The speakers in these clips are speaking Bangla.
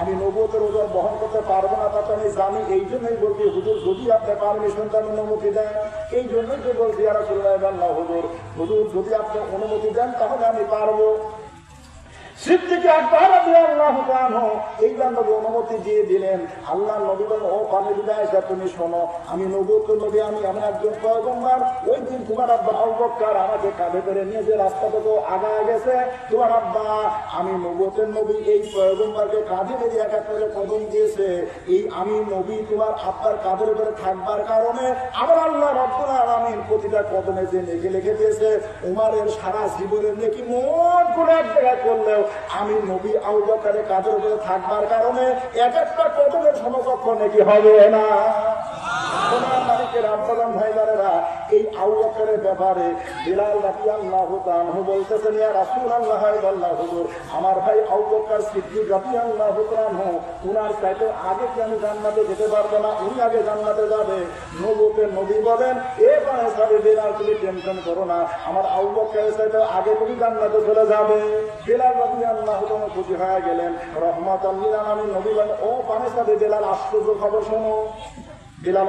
আমি নবতের ওজন বহন করতে পারব না তা তো আমি জানি, এই জন্যই বলছি, হুজুর, যদি আপনি দেন অনুমতি দেন, এই জন্যই তো বলছি আল্লাহ হুজুর হুজুর, যদি আপনি অনুমতি দেন তাহলে আমি পারব দিলেন, আল্লাহ ও আমি নবুত নবী, আমি আমি একজন ওই দিন তোমার আব্বা আমাকে নিয়ে আগায় গেছে আব্বা, আমি নবুতের এই পয়গম্বরকে কাঁধে মেরে এক করে কদম দিয়েছে, এই আমি নবী তোমার আব্বার কাঁধের উপরে থাকবার কারণে আমার আল্লাহ রব্বুল আলামিন প্রতিটা কদমে যে নেকি লিখে দিয়েছে, উমারের সারা জীবনের নেকি মোট করে এক জায়গায় করলেও আমি নবী আবু কাঁধের উপরে থাকবার কারণে এক একটা কদমের সমকক্ষ নাকি হবে না। সোনার মালিকের আব্বাদান ভাইদারেরা এই আবু বকরের ব্যাপারে বিলাল তাআলা বলতেছেন, ইয়া রাসূলুল্লাহ আল্লাহ হুজুর, আমার ভাই আবু বকর সিদ্দিক রাদিয়াল্লাহু তাআলা উনার চাইতে আগে কি আমি জান্নাতে যেতে পারব না? উনি আগে জান্নাতে যাবে। নবুতের নবী বলেন এ পায়ে সাথে বিলাল, তুমি টেনশন করো না। আমার আবু বকরের চাইতে আগে তুমি জান্নাতে চলে যাবে। বিলাল রাদিয়াল্লাহু তাআলা খুশি হয়ে গেলেন। রহমাতাল লিল আলামিন নবী বলেন, ও পানে সাথে বিলাল, আশ্চর্য খবর শোনো। বিলাল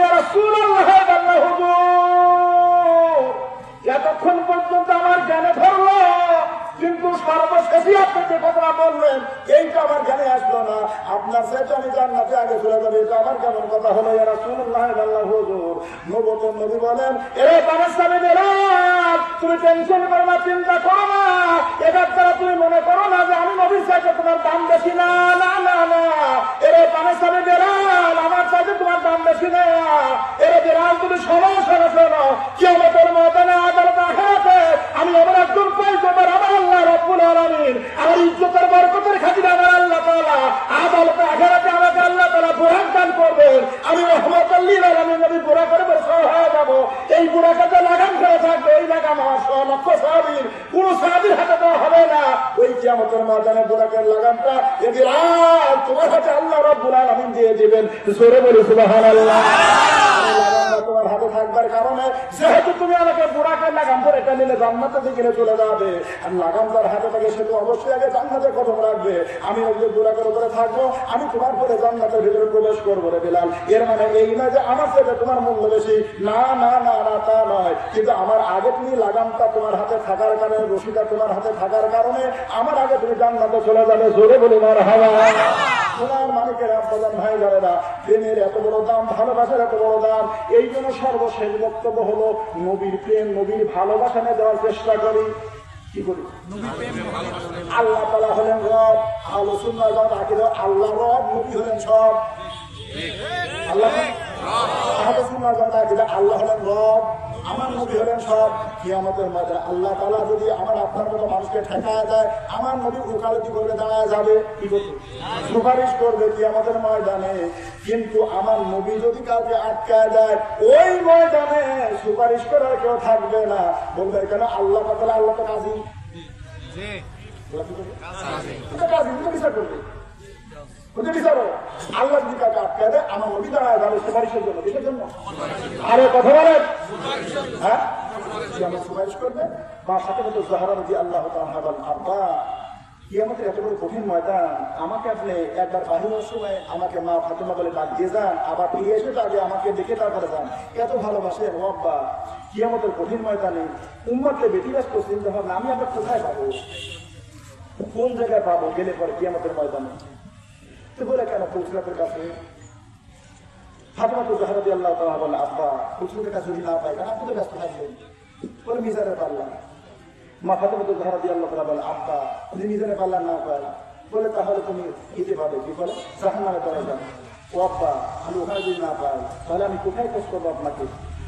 আমি তুমি মনে করো না যে আমি নবীর সাথে তোমার দাম বেশি। না না না না। এরে বেড়াল আমার সাথে তোমার দাম বেশি না। এরে বেড়াল তুমি শোনো শোনো কি আমাদের ময়দানে আদালত আখেরাতে আমি আমার একজন পাই তোমার আমার আল্লাহ রব্বুল আলামিন আমার ইজ্জতের বরকতের খাতিরে আমার আল্লাহ তাআলা আদালতে আখেরাতে আমাকে আল্লাহ তাআলা বুড়াক দান করবেন আমি রহমতুল্লিল আলামিন নবী বুড়া করে সহ হয়ে যাব এই বুড়াকে যে লাগাম করে থাকবে এই লাগাম আমার ছ লক্ষ সাহাবীর কোন সাহাবীর হাতে দেওয়া হবে না ওই কিয়ামতের ময়দানে বুড়াকের লাগামটা এদিন তোমার হাতে আল্লাহ রব্বুল আলামিন দিয়ে দিবেন, জোরে বলি সুবহানাল্লাহ লাগামটা তোমার হাতে থাকবার যেহেতু তুমি আমাকে বুড়াকে লাগাম এটা নিলে জান্নাতে দিকে চলে যাবে, আর লাগাম তার হাতে থাকে অবশ্যই আগে জান্নাতে রাখবে। আমি ওই যে বুড়াকের উপরে থাকব, আমি তোমার পরে জান্নাতের ভিতরে প্রবেশ করব রে বিলাল। এর মানে এই না যে আমার সাথে তোমার মূল্য বেশি। না না না না, তা নয়। কিন্তু আমার আগে তুমি লাগামটা তোমার হাতে থাকার কারণে, রশিটা তোমার হাতে থাকার কারণে, আমার আগে তুমি জান্নাতে চলে যাবে। জোরে বলি মার হাওয়া সোনার মালিকের আব্বাজান ভাই জানেরা প্রেমের এত বড় দাম ভালোবাসার এত বড় দাম এই জন্য সর্বশেষ বক্তব্য হলো নবীর প্রেম নবীর ভালোবাসা নিয়ে দেওয়ার চেষ্টা করি। কি করি? আল্লাহ তালা হলেন রব আলোচনা আল্লাহ রব নবী হলেন সব। আল্লাহ আল্লাহ হলেন হলেন সব আল্লাহ তালা যদি আমার আপনার মানুষকে আমার যাবে কি করবে ময়দানে কিন্তু আমার নবী যদি কাউকে আটকায় দেয় ওই ময়দানে সুপারিশ করার কেউ থাকবে না বলবে কেন আল্লাহ আল্লাহ কাজী কাজী করবে আল্লাহ যদি কাউকে আটকায় দেয়, আমার দাঁড়ায় যাবে সুপারিশের জন্য জন্য? আরে কথা বলেন। হ্যাঁ? সুপারিশ করবে। বা সাথে সাথে জাহারা আল্লাহ এত বড় কঠিন ময়দান। আমাকে আপনি একবার সময় আমাকে মা ফাতেমা বলে ডাক দিয়ে যান। আবার ফিরে এসে আগে আমাকে ডেকে তারপরে যান। এত ভালোবাসে ও আব্বা। কি আমাদের কঠিন ময়দানে উম্মাতে বেটি ব্যস্ত চিন্তা ভাবনা, আমি আপনার কোথায় পাবো? কোন জায়গায় পাবো? গেলে পরে কি আমাদের ময়দানে। তো বলে কেন ফুলসুরাতের কাছে? ফাতেমা তো জাহারাদি আল্লাহ তাআলা বলে, আব্বা ফুলসুরাতের কাছে যদি না পাই কেন? আপনি তো বলে মিজারে পারলাম মা ফাতেমা তো জাহারাদি আল্লাহ তাআলা বলে, আব্বা, যদি পারলাম না পাই, বলে, তাহলে তুমি হিতে পাবে। কি বলে? যাবে ও আব্বা, আমি ওখানে যদি না পাই, তাহলে আমি কোথায় খোঁজ করব আপনাকে?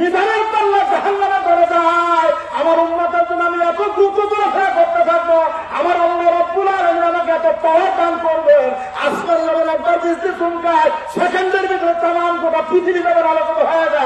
নিধানের পাল্লা জাহান্নামে করে যায় আমার উন্নতের জন্য আমি এত দ্রুত দূরফেরা করতে থাকব। আমার অন্য রব্বুল আলমিন আমাকে এত পাওয়ার দান করবে আজকাল একবার বৃষ্টি চুমকায় সেকেন্ডের ভিতরে তাম গোটা পৃথিবী আলোচনা হয়ে যায়।